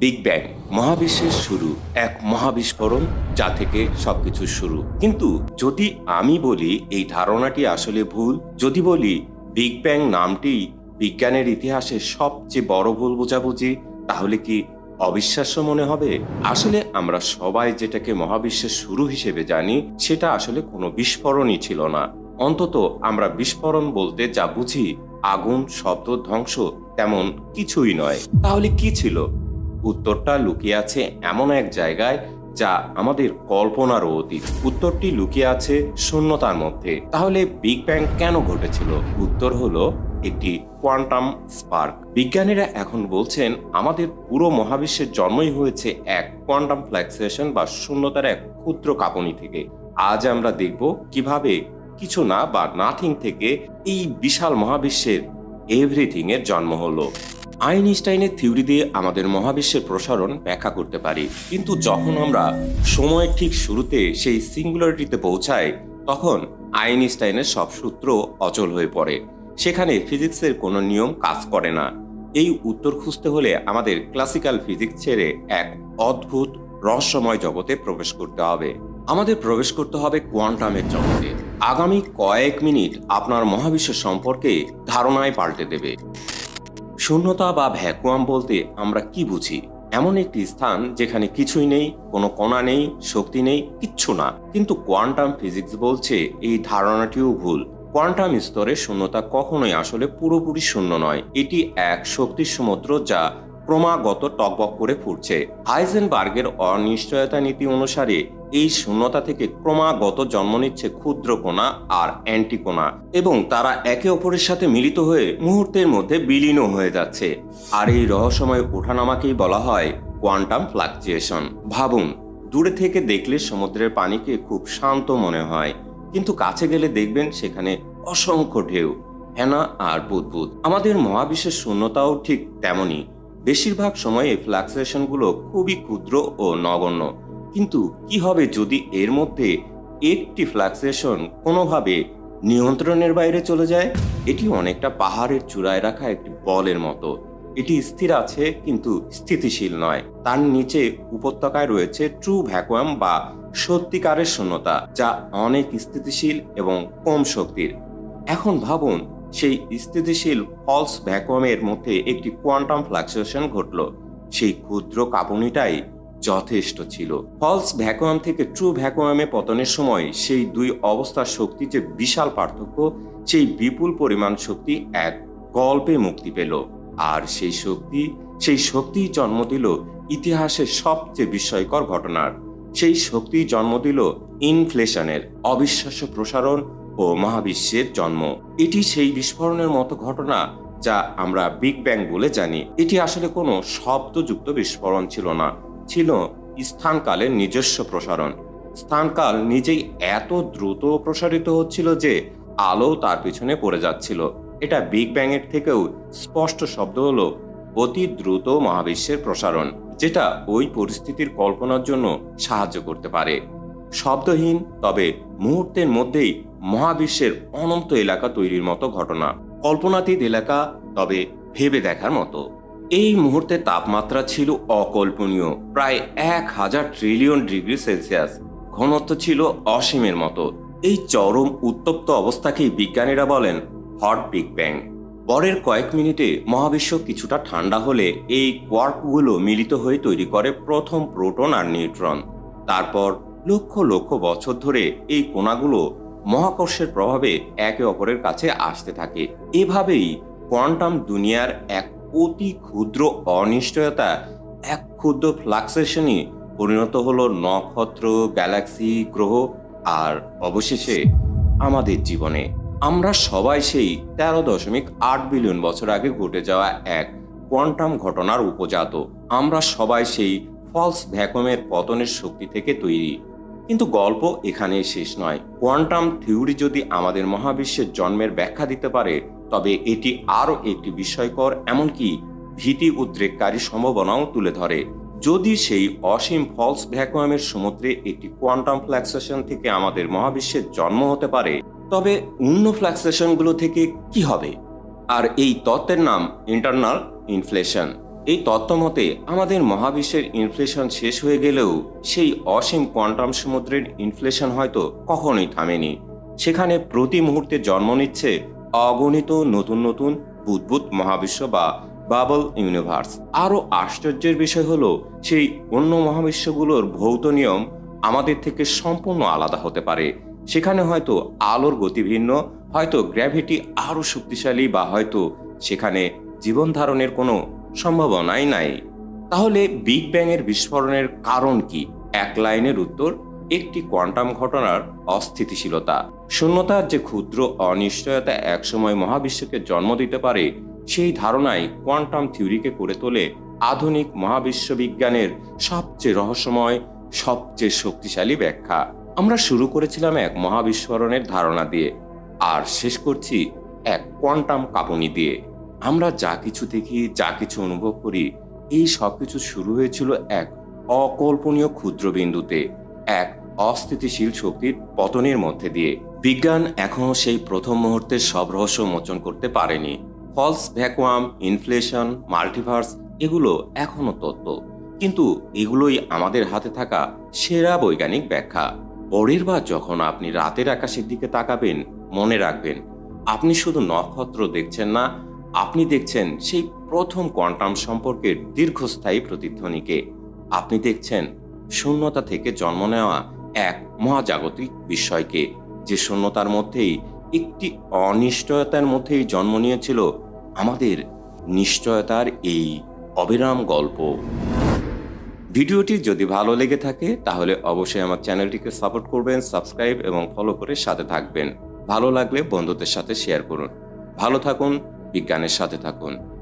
Big bang মহাবিশ্বের শুরু, এক মহাবিস্ফোরণ যা থেকে সবকিছু শুরু। কিন্তু যদি আমি বলি এই ধারণাটি আসলে ভুল, যদি বলি বিগ ব্যাং নামটি বিজ্ঞানের ইতিহাসে সবচেয়ে বড় ভুল বোঝাবুঝি, তাহলে কি অবিশ্বাস্য মনে হবে? আসলে আমরা সবাই যেটাকে মহাবিশ্বের শুরু হিসেবে জানি, সেটা আসলে কোনো বিস্ফোরণই ছিল না। অন্তত আমরা বিস্ফোরণ বলতে যা বুঝি, আগুন, শব্দ, ধ্বংস তেমন কিছুই নয়। তাহলে কি ছিল? উত্তরটা লুকিয়ে আছে এমন এক জায়গায় যা আমাদের কল্পনারও অতীত। উত্তরটি লুকিয়ে আছে শূন্যতার মধ্যে। তাহলে বিগ ব্যাং কেন ঘটেছিল? উত্তর হলো একটি কোয়ান্টাম স্পার্ক। বিজ্ঞানীরা এখন বলছেন, আমাদের পুরো মহাবিশ্বের জন্মই হয়েছে এক কোয়ান্টাম ফ্ল্যাক্সেশন বা শূন্যতার এক ক্ষুদ্র কাঁপুনি থেকে। আজ আমরা দেখব কীভাবে কিছু না বা নাথিং থেকে এই বিশাল মহাবিশ্বের এভরিথিং এর জন্ম হলো। আইনস্টাইনের থিওরি দিয়ে আমাদের মহাবিশ্বের প্রসারণ ব্যাখ্যা করতে পারি। কিন্তু যখন আমরা সময়ের ঠিক শুরুতে সেই সিঙ্গুলারিটিতে পৌঁছাই, তখন আইনস্টাইনের সব সূত্র অচল হয়ে পড়ে। সেখানে ফিজিক্সের কোনো নিয়ম কাজ করে না। এই উত্তর খুঁজতে হলে আমাদের ক্লাসিক্যাল ফিজিক্স ছেড়ে এক অদ্ভুত রহস্যময় জগতে প্রবেশ করতে হবে। আমাদের প্রবেশ করতে হবে কোয়ান্টামের জগতে। আগামী কয়েক মিনিট আপনার মহাবিশ্ব সম্পর্কে ধারণায় পাল্টে দেবে। শূন্যতা বা ভ্যাকুয়াম বলতে আমরা কি বুঝি? এমন একটি স্থান যেখানে কিছুই নেই, কোনো কণা নেই, শক্তি নেই, কিচ্ছু না। কিন্তু কোয়ান্টাম ফিজিক্স বলছে এই ধারণাটিও ভুল। কোয়ান্টাম স্তরে শূন্যতা কখনোই আসলে পুরোপুরি শূন্য নয়। এটি এক শক্তির সমুদ্র যা ক্রমাগত টকবক করে ফুটছে। হাইজেনবার্গের অনিশ্চয়তা নীতি অনুসারে এই শূন্যতা থেকে ক্রমাগত জন্ম নিচ্ছে ক্ষুদ্র কণা আর অ্যান্টিকোনা এবং তারা একে অপরের সাথে মিলিত হয়ে মুহূর্তের মধ্যে বিলীন হয়ে যাচ্ছে। আর এই রহস্যময় ওঠানামাকেই বলা হয় কোয়ান্টাম ফ্লাকচুয়েশন ভাবুন, দূরে থেকে দেখলে সমুদ্রের পানিকে খুব শান্ত মনে হয়, কিন্তু কাছে গেলে দেখবেন সেখানে অসংখ্য ঢেউ, হেনা আর বুদবুদ। আমাদের মহাবিশ্বের শূন্যতাও ঠিক তেমনই। বেশিরভাগ সময়ে ফ্লাকচুয়েশনগুলো খুবই ক্ষুদ্র ও নগণ্য। কিন্তু কি হবে যদি এর মধ্যে একটি ফ্লাকচুয়েশন কোনোভাবে নিয়ন্ত্রণের বাইরে চলে যায়? এটি অনেকটা পাহাড়ের চূড়ায় রাখা একটি বলের মতো। এটি স্থির আছে কিন্তু স্থিতিশীল নয়। তার নিচে উপত্যকায় রয়েছে ট্রু ভ্যাকুয়াম বা সত্যিকারের শূন্যতা, যা অনেক স্থিতিশীল এবং কম শক্তির। এখন ভাবুন, সেই স্থিতিশীল ফলস ভ্যাকুয়ামের মধ্যে একটি কোয়ান্টাম ফ্লাকচুয়েশন ঘটল। সেই ক্ষুদ্র কাঁপুনিটাই যথেষ্ট ছিল। ফলস ভ্যাকুয়াম থেকে ট্রু ভ্যাকুয়ামে পতনের সময় সেই দুই অবস্থার শক্তি যে বিশাল পার্থক্য, সেই বিপুল পরিমাণ শক্তি এক গল্পে মুক্তি পেল। আর সেই শক্তি সেই শক্তি জন্ম দিল ইতিহাসের সবচেয়ে বিস্ময়কর ঘটনার। সেই শক্তি জন্ম দিল ইনফ্লেশনের অবিশ্বাস্য প্রসারণ ও মহাবিশ্বের জন্ম। এটি সেই বিস্ফোরণের মতো ঘটনা যা আমরা বিগ ব্যাং বলে জানি। এটি আসলে কোনো শব্দযুক্ত বিস্ফোরণ ছিল না। ছিল স্থানকালের নিজস্ব প্রসারণ। স্থানকাল নিজেই এত দ্রুত প্রসারিত হচ্ছিল যে আলো তার পিছনে পড়ে যাচ্ছিল। এটা বিগ ব্যাং এর থেকেও স্পষ্ট শব্দ হলো অতি দ্রুত মহাবিশ্বের প্রসারণ, যেটা ওই পরিস্থিতির কল্পনার জন্য সাহায্য করতে পারে। শব্দহীন, তবে মুহূর্তের মধ্যেই মহাবিশ্বের অনন্ত এলাকা তৈরির মতো ঘটনা। কল্পনাতীত এলাকা, তবে ভেবে দেখার মতো। এই মুহূর্তে তাপমাত্রা ছিল অকল্পনীয়, প্রায় এক হাজার ট্রিলিয়ন ডিগ্রি সেলসিয়াস। ঘনত্ব ছিল অসীমের মতো। এই চরম উত্তপ্ত অবস্থাকেই বিজ্ঞানীরা বলেন হট বিগ ব্যাং পরের কয়েক মিনিটে মহাবিশ্ব কিছুটা ঠান্ডা হলে এই কোয়ার্কগুলো মিলিত হয়ে তৈরি করে প্রথম প্রোটন আর নিউট্রন। তারপর লক্ষ লক্ষ বছর ধরে এই কণাগুলো মহাকর্ষের প্রভাবে একে অপরের কাছে আসতে থাকে। এভাবেই কোয়ান্টাম দুনিয়ার এক অতি ক্ষুদ্র অনিশ্চয়তা, এক ক্ষুদ্র ফ্লাক্সেশনই পরিণত হলো নক্ষত্র গ্যালাক্সি গ্রহ, আর অবশেষে আমাদের জীবনে। আমরা সবাই সেই তেরো দশমিক আট বিলিয়ন বছর আগে ঘটে যাওয়া এক কোয়ান্টাম ঘটনার উপজাত। আমরা সবাই সেই ফলস ভ্যাকুমের পতনের শক্তি থেকে তৈরি। কিন্তু গল্প এখানেই শেষ নয়। কোয়ান্টাম থিওরি যদি আমাদের মহাবিশ্বের জন্মের ব্যাখ্যা দিতে পারে তবে এটি আরও একটি বিস্ময়কর এমনকি ভীতি উদ্রেককারী সম্ভাবনাও তুলে ধরে। যদি সেই অসীম ফলস ভ্যাকুয়ামের সমুদ্রে একটি কোয়ান্টাম ফ্ল্যাক্সেশন থেকে আমাদের মহাবিশ্বের জন্ম হতে পারে, তবে অন্য ফ্ল্যাক্সেশনগুলো থেকে কি হবে? আর এই তত্ত্বের নাম ইন্টারনাল ইনফ্লেশন। এই তত্ত্ব মতে আমাদের মহাবিশ্বের ইনফ্লেশন শেষ হয়ে গেলেও সেই অসীম কোয়ান্টাম সমুদ্রের ইনফ্লেশন হয়তো কখনোই থামেনি। সেখানে প্রতি মুহূর্তে জন্ম নিচ্ছে অগণিত নতুন নতুন বুদ্বুদ মহাবিশ্ব বা বাবল ইউনিভার্স। আরও আশ্চর্যের বিষয় হলো, সেই অন্য মহাবিশ্বগুলোর ভৌত নিয়ম আমাদের থেকে সম্পূর্ণ আলাদা হতে পারে। সেখানে হয়তো আলোর গতি ভিন্ন, হয়তো গ্র্যাভিটি আরও শক্তিশালী বা হয়তো সেখানে জীবন ধারণের কোনো সম্ভাবনাই নাই। তাহলে বিগ ব্যাং এর বিস্ফোরণের কারণ কি? এক লাইনের উত্তর, একটি কোয়ান্টাম ঘটনার অস্থিতিশীলতা। শূন্যতার যে ক্ষুদ্র অনিশ্চয়তা একসময় মহাবিশ্বকে জন্ম দিতে পারে, সেই ধারণাই কোয়ান্টাম থিওরিকে করে তোলে আধুনিক মহাবিশ্ব বিজ্ঞানের সবচেয়ে রহস্যময়, সবচেয়ে শক্তিশালী ব্যাখ্যা। আমরা শুরু করেছিলাম এক মহাবিস্ফোরণের ধারণা দিয়ে, আর শেষ করছি এক কোয়ান্টাম কাঁপুনি দিয়ে। আমরা যা কিছু দেখি, যা কিছু অনুভব করি, এই সব কিছু শুরু হয়েছিল এক অকল্পনীয় ক্ষুদ্র বিন্দুতে এক অস্থিতিশীল শক্তির পতনের মধ্যে দিয়ে। বিজ্ঞান এখনও সেই প্রথম মুহূর্তের সব রহস্য মোচন করতে পারেনি। ফলস ভ্যাকুয়াম, ইনফ্লেশন, মাল্টিভার্স, এগুলো এখনও তত্ত্ব। কিন্তু এগুলোই আমাদের হাতে থাকা সেরা বৈজ্ঞানিক ব্যাখ্যা। পরের বার যখন আপনি রাতের আকাশের দিকে তাকাবেন, মনে রাখবেন, আপনি শুধু নক্ষত্র দেখছেন না, আপনি দেখছেন সেই প্রথম কোয়ান্টাম সম্পর্কের দীর্ঘস্থায়ী প্রতিধ্বনিকে। আপনি দেখছেন শূন্যতা থেকে জন্ম নেওয়া এক মহাজাগতিক বিষয়কে যে শূন্যতার মধ্যেই, একটি অনিশ্চয়তার মধ্যেই জন্ম নিয়েছিল আমাদের নিশ্চয়তার এই অবিরাম গল্প। ভিডিওটি যদি ভালো লেগে থাকে, তাহলে অবশ্যই আমার চ্যানেলটিকে সাপোর্ট করবেন, সাবস্ক্রাইব এবং ফলো করে সাথে থাকবেন। ভালো লাগলে বন্ধুদের সাথে শেয়ার করুন। ভালো থাকুন, বিজ্ঞানের সাথে থাকুন।